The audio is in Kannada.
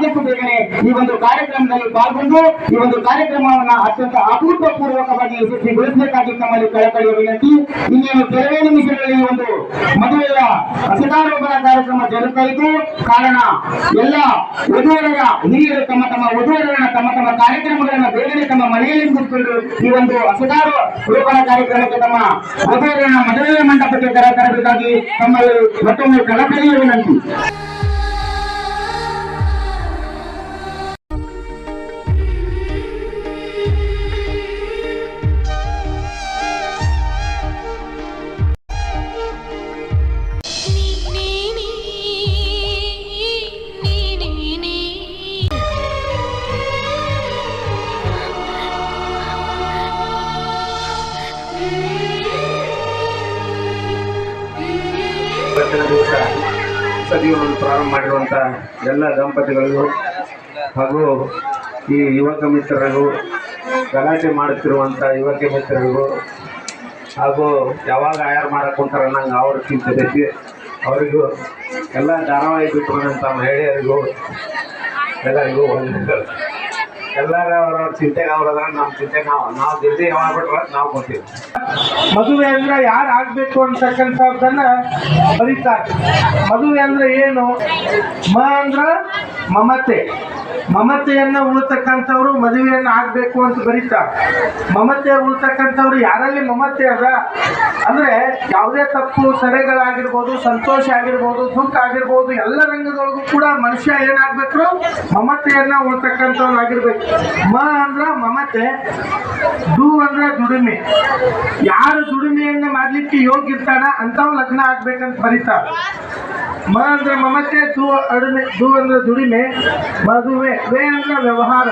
ಆದಷ್ಟು ಬೇಗನೆ ಈ ಒಂದು ಕಾರ್ಯಕ್ರಮದಲ್ಲಿ ಪಾಲ್ಗೊಂಡು ಈ ಒಂದು ಕಾರ್ಯಕ್ರಮವನ್ನ ಅತ್ಯಂತ ಅಭೂತಪೂರ್ವಕವಾಗಿ ಯಶಸ್ವಿಗೊಳಿಸಬೇಕಾಗಿ ತಮ್ಮಲ್ಲಿ ಕಳಕಳಿಯ ವಿನಂತಿ. ಇನ್ನೇನು ಕೆಲವೇ ನಿಮಿಷಗಳಲ್ಲಿ ಒಂದು ಮದುವೆಯ ಸದಾರೋಪರ ಕಾರ್ಯಕ್ರಮ ಜರುಗ್ತಾ ಇದ್ದು, ಕಾರಣ ಎಲ್ಲ ವಧುವರರ ಹಿರಿಯರು ತಮ್ಮ ತಮ್ಮ ವಧುವರರನ್ನ ತಮ್ಮ ತಮ್ಮ ಕಾರ್ಯಕ್ರಮಗಳನ್ನ ಬೇಗನೆ ತಮ್ಮ ಮನೆಯಲ್ಲಿ ಮುಗಿಸಿಕೊಂಡು ಈ ಒಂದು ಅಸದಾರು ರೂಪಣ ಕಾರ್ಯಕ್ರಮಕ್ಕೆ ತಮ್ಮ ವಧುವರನ್ನ ಮದುವೆಯ ಮಂಟಪಕ್ಕೆ ಕರೆ ತರಬೇಕಾಗಿ ತಮ್ಮಲ್ಲಿ ಮತ್ತೊಮ್ಮೆ ಕಳಕಳಿಯ ವಿನಂತಿ. ಇವತ್ತಿನ ದಿವಸ ಹೊಸ ಪ್ರಾರಂಭ ಮಾಡಿರುವಂಥ ಎಲ್ಲ ದಂಪತಿಗಳಿಗೂ ಹಾಗೂ ಈ ಯುವಕ ಮಿತ್ರರಿಗೂ ಗಲಾಟೆ ಮಾಡುತ್ತಿರುವಂಥ ಯುವಕ ಮಿತ್ರರಿಗೂ ಹಾಗೂ ಯಾವಾಗ ಆಯಾರ ಮಾಡಕ್ಕೆ ನಂಗೆ ಅವ್ರ ಚಿಂತೆ ಅವರಿಗೂ ಎಲ್ಲ ಧಾರಾವಾಹಿ ಬಿಟ್ಟು ಬಂದಂಥ ಮಹಿಳೆಯರಿಗೂ ಎಲ್ಲರಿಗೂ ವಂದನೆಗಳು. ಎಲ್ಲರ ಚಿಂತೆಗೆ ನಮ್ಮ ಚಿಂತೆ ನಾವು ನಾವು ಯಾವಾಗ ಬಿಟ್ರೆ ನಾವು ಕೊಡ್ತೀವಿ. ಮದುವೆ ಅಂದ್ರೆ ಯಾರು ಆಗ್ಬೇಕು ಅಂತಕ್ಕಂಥದ್ದನ್ನ ಬರೀತಾರೆ. ಮದುವೆ ಅಂದ್ರೆ ಏನು? ಮ ಅಂದ್ರ ಮಮತೆ. ಮಮತೆಯನ್ನ ಉಳ್ತಕ್ಕಂಥವ್ರು ಮದುವೆಯನ್ನ ಆಗ್ಬೇಕು ಅಂತ ಬರೀತಾರೆ. ಮಮತೆ ಉಳ್ತಕ್ಕಂಥವ್ರು ಯಾರಲ್ಲಿ ಮಮತೆ ಅದ? ಅಂದ್ರೆ ಯಾವುದೇ ತಪ್ಪು, ತಡೆಗಳಾಗಿರ್ಬೋದು, ಸಂತೋಷ ಆಗಿರ್ಬೋದು, ದುಃಖ ಆಗಿರ್ಬೋದು, ಎಲ್ಲ ರಂಗದೊಳಗೂ ಕೂಡ ಮನುಷ್ಯ ಏನಾಗ್ಬೇಕು ಮಮತೆಯನ್ನ ಉಳ್ತಕ್ಕಂಥವ್ನಾಗಿರ್ಬೇಕು. ಮ ಅಂದ್ರ ಮಮತೆ, ದು ಅಂದ್ರ ದುಡಿಮೆ. ಯಾರು ದುಡಿಮೆಯನ್ನ ಮಾಡ್ಲಿಕ್ಕೆ ಯೋಗ್ಯ ಇರ್ತಾನ ಅಂತವ್ ಲಗ್ನ ಆಗ್ಬೇಕಂತ ಬರೀತಾರ. ಮ ಅಂದ್ರೆ ಮಮತೆ, ದು ಅಡುಮೆ, ದು ಅಂದ್ರೆ ದುಡಿಮೆ, ಮದುವೆ, ವೇ ಅಂದ್ರೆ ವ್ಯವಹಾರ.